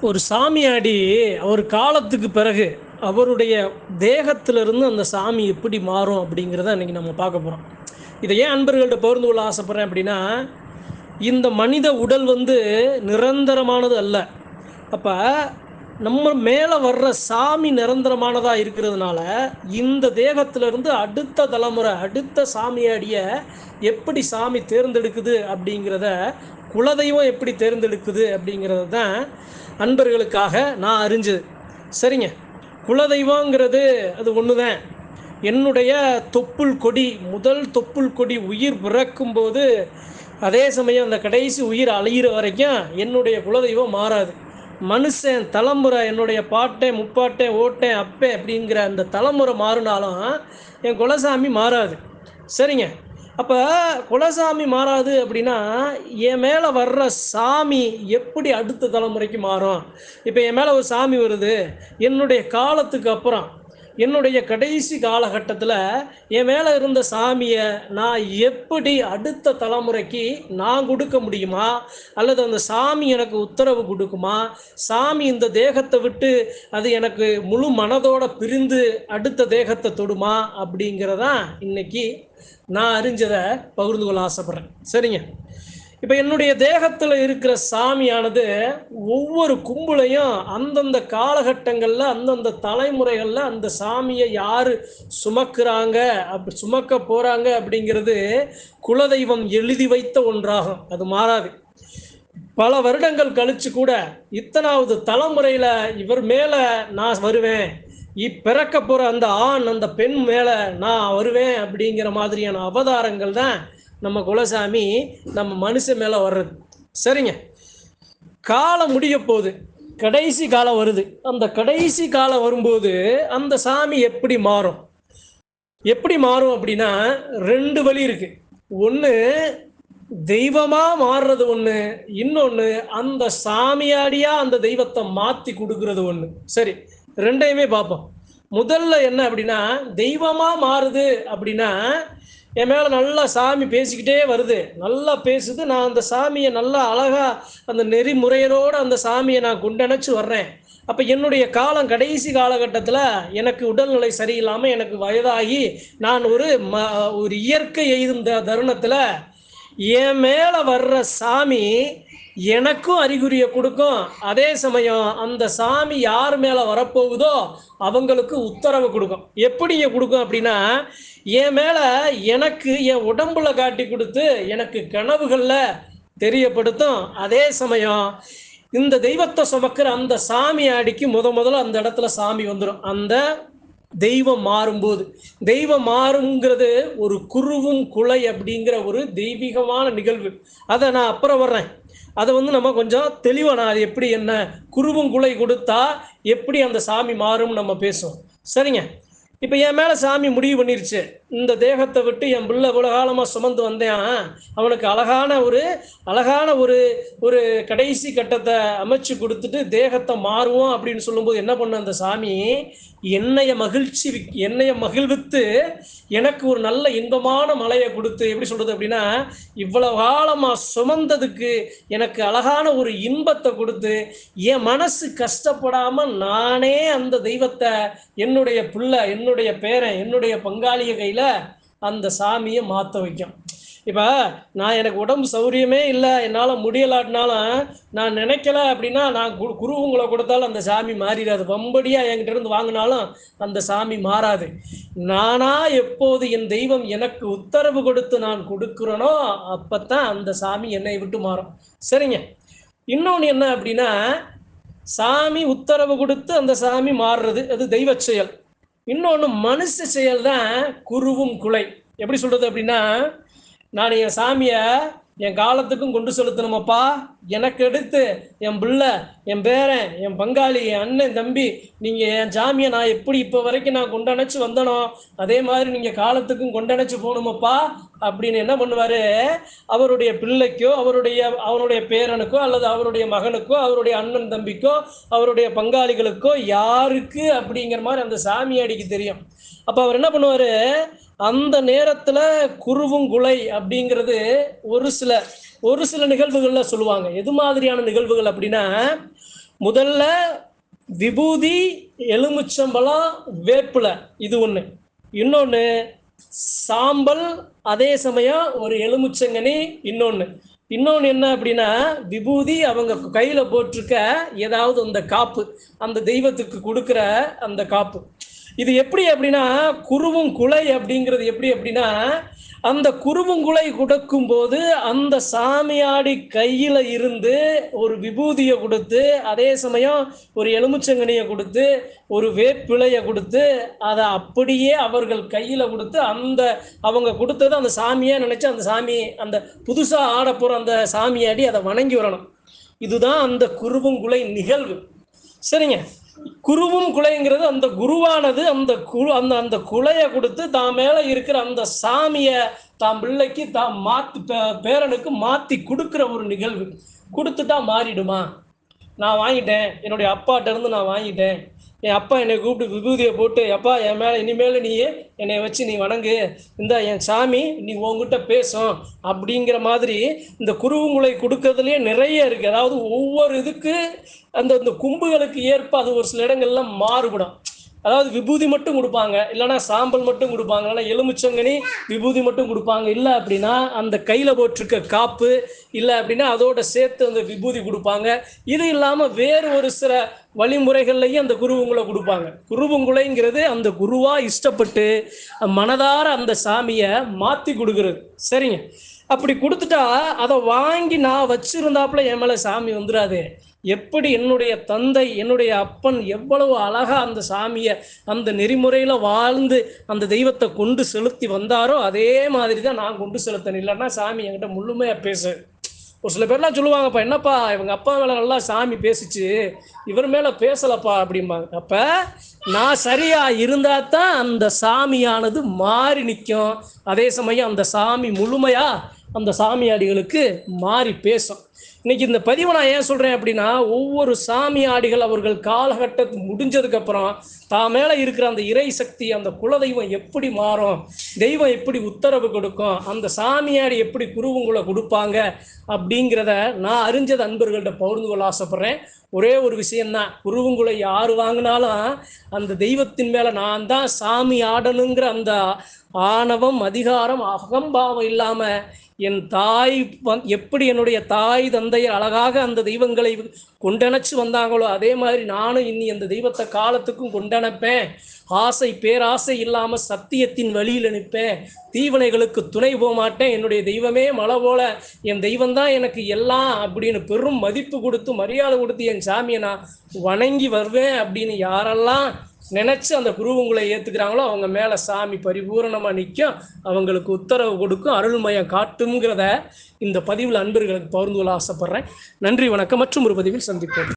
ஒரு சாமியாடி அவர் காலத்துக்கு பிறகு அவருடைய தேகத்திலிருந்து அந்த சாமி எப்படி மாறும் அப்படிங்கிறத இன்றைக்கி நம்ம பார்க்க போகிறோம் இதை ஏன் அன்பர்கள்ட்ட பகிர்ந்து கொள்ள ஆசைப்பட்றேன் அப்படின்னா இந்த மனித உடல் வந்து நிரந்தரமானது அல்ல. அப்போ நம்ம மேலே வர்ற சாமி நிரந்தரமானதாக இருக்கிறதுனால இந்த தேகத்திலிருந்து அடுத்த தலைமுறை அடுத்த சாமியாடியை எப்படி சாமி தேர்ந்தெடுக்குது அப்படிங்கிறத குலதெய்வம் எப்படி தேர்ந்தெடுக்குது அப்படிங்கிறது தான் அன்பர்களுக்காக நான் அறிஞ்சது. சரிங்க. குலதெய்வங்கிறது அது ஒன்று தான் என்னுடைய தொப்புள் கொடி முதல் தொப்புள் கொடி உயிர் பிறக்கும்போது அதே சமயம் அந்த கடைசி உயிர் அலையிற வரைக்கும் என்னுடைய குலதெய்வம் மாறாது. மனுஷன் தலைமுறை என்னுடைய பாட்டேன் முப்பாட்டேன் ஓட்டேன் அப்பேன் அப்படிங்கிற அந்த தலைமுறை மாறினாலும் என் குலசாமி மாறாது. சரிங்க. அப்போ குலசாமி மாறாது அப்படின்னா என் மேலே வர்ற சாமி எப்படி அடுத்த தலைமுறைக்கு மாறும்? இப்போ என் மேலே ஒரு சாமி வருது என்னுடைய காலத்துக்கு அப்புறம் என்னுடைய கடைசி காலகட்டத்தில் என் மேலே இருந்த சாமியை நான் எப்படி அடுத்த தலைமுறைக்கு நான் கொடுக்க முடியுமா? அல்லது அந்த சாமி எனக்கு உத்தரவு கொடுக்குமா? சாமி இந்த தேகத்தை விட்டு அது எனக்கு முழு மனதோட பிரிந்து அடுத்த தேகத்தை தொடுமா? அப்படிங்கிறதான் இன்னைக்கு நான் அறிஞ்சதை பகிர்ந்து கொள்ள ஆசைப்பட்றேன். சரிங்க. இப்போ என்னுடைய தேகத்தில் இருக்கிற சாமியானது ஒவ்வொரு கும்பலையும் அந்தந்த காலகட்டங்களில் அந்தந்த தலைமுறைகளில் அந்த சாமியை யார் சுமக்கிறாங்க அப்படி சுமக்க போகிறாங்க அப்படிங்கிறது குலதெய்வம் எழுதி வைத்த ஒன்றாகும். அது மாறாது. பல வருடங்கள் கழிச்சு கூட இத்தனாவது தலைமுறையில் இவர் மேலே நான் வருவேன். இப்பிறக்க போகிற அந்த ஆண் அந்த பெண் மேலே நான் வருவேன் அப்படிங்கிற மாதிரியான அவதாரங்கள் தான் நம்ம குலசாமி நம்ம மனுஷன் மேலே வர்றது. சரிங்க. காலம் முடிய போகுது. கடைசி காலம் வருது. அந்த கடைசி காலம் வரும்போது அந்த சாமி எப்படி மாறும்? எப்படி மாறும் அப்படின்னா ரெண்டு வழி இருக்கு. ஒன்று தெய்வமாக மாறுறது ஒன்று இன்னொன்று அந்த சாமியாடியாக அந்த தெய்வத்தை மாற்றி கொடுக்கறது ஒன்று சரி ரெண்டையுமே பார்ப்போம். முதல்ல என்ன அப்படின்னா தெய்வமாக மாறுது அப்படின்னா என் மேலே நல்லா சாமி பேசிக்கிட்டே வருது. நல்லா பேசுது. நான் அந்த சாமியை நல்லா அழகாக அந்த நெறிமுறையரோடு அந்த சாமியை நான் குண்டணைச்சு வர்றேன். அப்போ என்னுடைய காலம் கடைசி காலகட்டத்தில் எனக்கு உடல்நிலை சரியில்லாமல் எனக்கு வயதாகி நான் ஒரு ம ஒரு இயற்கை எய்த தருணத்தில் என் மேலே வர்ற சாமி எனக்கும் அறிகுறியை கொடுக்கும். அதே சமயம் அந்த சாமி யார் மேலே வரப்போகுதோ அவங்களுக்கு உத்தரவு கொடுக்கும். எப்படிங்க கொடுக்கும் அப்படின்னா என் மேலே எனக்கு என் உடம்புல காட்டி கொடுத்து எனக்கு கனவுகளில் தெரியப்படுத்தும் அதே சமயம் இந்த தெய்வத்தை சுமக்கிற அந்த சாமி அடிக்கு முத முதல்ல அந்த இடத்துல சாமி வந்துடும் அந்த தெய்வம் மாறும்போது. தெய்வம் மாறுங்கிறது ஒரு குருவும் குலை அப்படிங்கிற ஒரு தெய்வீகமான நிகழ்வு. அதை நான் அப்புறம் வர்றேன். அதை வந்து நம்ம கொஞ்சம் தெளிவாக நான் அது எப்படி என்ன குருவும் குலை கொடுத்தா எப்படி அந்த சாமி மாறும்னு நம்ம பேசுவோம். சரிங்க? இப்போ என் மேலே சாமி முடிவு பண்ணிருச்சு. இந்த தேகத்தை விட்டு என் பிள்ளை இவ்வளோ காலமாக சுமந்து வந்தேன். அவனுக்கு அழகான ஒரு அழகான ஒரு ஒரு கடைசி கட்டத்தை அமைச்சு கொடுத்துட்டு தேகத்தை மாறுவோம் அப்படின்னு சொல்லும்போது என்ன பண்ண அந்த சாமி? என்னைய மகிழ்ச்சி என்னைய மகிழ்வித்து எனக்கு ஒரு நல்ல இன்பமான மலையை கொடுத்து எப்படி சொல்கிறது அப்படின்னா இவ்வளவு காலமாக சுமந்ததுக்கு எனக்கு அழகான ஒரு இன்பத்தை கொடுத்து என் மனசு கஷ்டப்படாமல் நானே அந்த தெய்வத்தை என்னுடைய பிள்ளை என்னுடைய பேரன் என்னுடைய பங்காளிய கையில் அந்த சாமியை மாற்ற வைக்கும். இப்போ நான் எனக்கு உடம்பு சௌரியமே இல்லை என்னால் முடியலாட்டினாலும் நான் நினைக்கல அப்படின்னா நான் குரு குரு உங்களை கொடுத்தாலும் அந்த சாமி மாறிடாது. வம்படியாக என்கிட்ட இருந்து வாங்கினாலும் அந்த சாமி மாறாது. நானா எப்போது என் தெய்வம் எனக்கு உத்தரவு கொடுத்து நான் கொடுக்குறேனோ அப்போத்தான் அந்த சாமி என்னை விட்டு மாறும். சரிங்க. இன்னொன்று என்ன அப்படின்னா சாமி உத்தரவு கொடுத்து அந்த சாமி மாறுறது அது தெய்வ செயல். இன்னொன்று மனுஷ செயல் தான் குருவும் குலை. எப்படி சொல்கிறது அப்படின்னா நான் என் சாமியை என் காலத்துக்கும் கொண்டு செலுத்தணுமப்பா. எனக்கு எடுத்து என் பிள்ளை என் பேரன் என் பங்காளி என் அண்ணன் தம்பி நீங்கள் என் சாமியை நான் எப்படி இப்போ வரைக்கும் நான் கொண்டணைச்சு வந்தனோ அதே மாதிரி நீங்கள் காலத்துக்கும் கொண்டணைச்சு போகணுமப்பா அப்படின்னு என்ன பண்ணுவார்? அவருடைய பிள்ளைக்கோ அவருடைய அவருடைய பேரனுக்கோ அல்லது அவருடைய மகனுக்கோ அவருடைய அண்ணன் தம்பிக்கோ அவருடைய பங்காளிகளுக்கோ யாருக்கு அப்படிங்கிற மாதிரி அந்த சாமியாடிக்கு தெரியும். அப்போ அவர் என்ன பண்ணுவார்? அந்த நேரத்தில் குருவும் குலை அப்படிங்கிறது ஒரு சில ஒரு சில நிகழ்வுகளில் சொல்லுவாங்க. எது மாதிரியான நிகழ்வுகள் அப்படின்னா முதல்ல விபூதி எலுமிச்சம்பழம் வேப்பில இது ஒன்று இன்னொன்று சாம்பல் அதே சமயம் ஒரு எலுமிச்சங்கனி இன்னொன்று இன்னொன்று என்ன அப்படின்னா விபூதி அவங்க கையில் போட்டிருக்க ஏதாவது அந்த காப்பு அந்த தெய்வத்துக்கு கொடுக்குற அந்த காப்பு. இது எப்படி அப்படின்னா குருவும் குலை அப்படிங்கிறது எப்படி அப்படின்னா அந்த குருவுங்குலை கொடுக்கும் போது அந்த சாமியாடி கையில இருந்து ஒரு விபூதியை கொடுத்து அதே சமயம் ஒரு எலுமிச்சங்கனியை கொடுத்து ஒரு வேப்பிலையை கொடுத்து அதை அப்படியே அவர்கள் கையில கொடுத்து அந்த அவங்க கொடுத்தது அந்த சாமியை நினைச்சு அந்த சாமி அந்த புதுசா ஆட போற அந்த சாமியாடி அதை வணங்கி வரணும். இதுதான் அந்த குருவுங்குலை நிகழ்வு. சரிங்க? குருவும் குலைங்கிறது அந்த குருவானது அந்த குழு அந்த அந்த குலையை கொடுத்து தான் மேலே இருக்கிற அந்த சாமியை தாம் பிள்ளைக்கு தாம் மாத்து பே- பேரனுக்கு மாற்றி கொடுக்குற ஒரு நிகழ்வு. கொடுத்துட்டா மாறிடுமா? நான் வாங்கிட்டேன். என்னுடைய அப்பாட்ட இருந்து நான் வாங்கிட்டேன். என் அப்பா என்னை கூப்பிட்டு விபூதியை போட்டு அப்பா என் மேலே இனிமேல் நீ என்னை வச்சு நீ வணங்கு. இந்த என் சாமி நீ உங்ககிட்ட பேசும். அப்படிங்கிற மாதிரி இந்த குருவுங்களை கொடுக்கறதுலேயே நிறைய இருக்குது அதாவது ஒவ்வொரு இதுக்கு அந்த இந்த கும்புகளுக்கு ஏற்ப அது ஒரு சில இடங்கள்லாம் மாறுபடும். அதாவது விபூதி மட்டும் கொடுப்பாங்க. இல்லைனா சாம்பல் மட்டும் கொடுப்பாங்க. இல்லைன்னா எலுமிச்சங்கனி விபூதி மட்டும் கொடுப்பாங்க. இல்லை அப்படின்னா அந்த கையில் போட்டிருக்க காப்பு இல்லை அப்படின்னா அதோட சேர்த்து அந்த விபூதி கொடுப்பாங்க. இது இல்லாமல் வேறு ஒரு சில வழிமுறைகள்லையும் அந்த குருவுங்களை கொடுப்பாங்க. குருவுங்குலைங்கிறது அந்த குருவாக இஷ்டப்பட்டு மனதார அந்த சாமியை மாற்றி கொடுக்குறது. சரிங்க? அப்படி கொடுத்துட்டா அதை வாங்கி நான் வச்சிருந்தாப்புல என் மேலே சாமி வந்துடாது எப்படி என்னுடைய தந்தை என்னுடைய அப்பன் எவ்வளவு அழகா அந்த சாமியை அந்த நெறிமுறையில் வாழ்ந்து அந்த தெய்வத்தை கொண்டு செலுத்தி வந்தாரோ அதே மாதிரி தான் நான் கொண்டு செலுத்தணும். இல்லைன்னா சாமி என்கிட்ட முழுமையாக பேசு. ஒரு சில பேர்லாம் சொல்லுவாங்கப்பா என்னப்பா இவங்க அப்பா மேலே நல்லா சாமி பேசிச்சு இவர் மேலே பேசலப்பா அப்படிம்பாங்க. அப்போ நான் சரியாக இருந்தால் தான் அந்த சாமியானது மாறி நிற்கும் அதே சமயம் அந்த சாமி முழுமையாக அந்த சாமியாடிகளுக்கு மாறி பேசும். இன்னைக்கு இந்த பதிவை நான் ஏன் சொல்கிறேன் அப்படின்னா ஒவ்வொரு சாமியாடிகள் அவர்கள் காலகட்டத்து முடிஞ்சதுக்கப்புறம் தான் மேலே இருக்கிற அந்த இறை சக்தி அந்த குலதெய்வம் எப்படி மாறும் தெய்வம் எப்படி உத்தரவு கொடுக்கும் அந்த சாமியாடி எப்படி குருவுங்களை கொடுப்பாங்க அப்படிங்கிறத நான் அறிஞ்சது அன்பர்கள்ட்ட பகிர்ந்து கொள்ள ஆசைப்பட்றேன். ஒரே ஒரு விஷயந்தான் குருவுங்களை யார் வாங்கினாலும் அந்த தெய்வத்தின் மேலே நான் தான் சாமி ஆடணுங்கிற அந்த ஆணவம் அதிகாரம் அகம்பாவம் இல்லாமல் என் தாய் வந் எப்படி என்னுடைய தாய் தந்தையர் அழகாக அந்த தெய்வங்களை கொண்டணைச்சு வந்தாங்களோ அதே மாதிரி நானும் இன்னி அந்த தெய்வத்தை காலத்துக்கும் கொண்டணைப்பேன் ஆசை பேராசை இல்லாமல் சத்தியத்தின் வழியில் நிற்பேன். தீவனைகளுக்கு துணை போக மாட்டேன். என்னுடைய தெய்வமே மலை போல என் தெய்வம் தான் எனக்கு எல்லாம் அப்படின்னு பெரும் மதிப்பு கொடுத்து மரியாதை கொடுத்து என் சாமியை நான் வணங்கி வருவேன் அப்படின்னு யாரெல்லாம் நினைச்சு அந்த குருவுங்களை ஏத்துக்கிறாங்களோ அவங்க மேல சாமி பரிபூரணமா நிற்கும் அவங்களுக்கு உத்தரவு கொடுக்கும் அருள்மயம் காட்டுங்கிறத இந்த பதிவில் அன்பர்களுக்கு பகிர்ந்து கொள்ள ஆசைப்படுறேன். நன்றி வணக்கம். மற்றும் ஒரு பதிவில் சந்திப்போம்.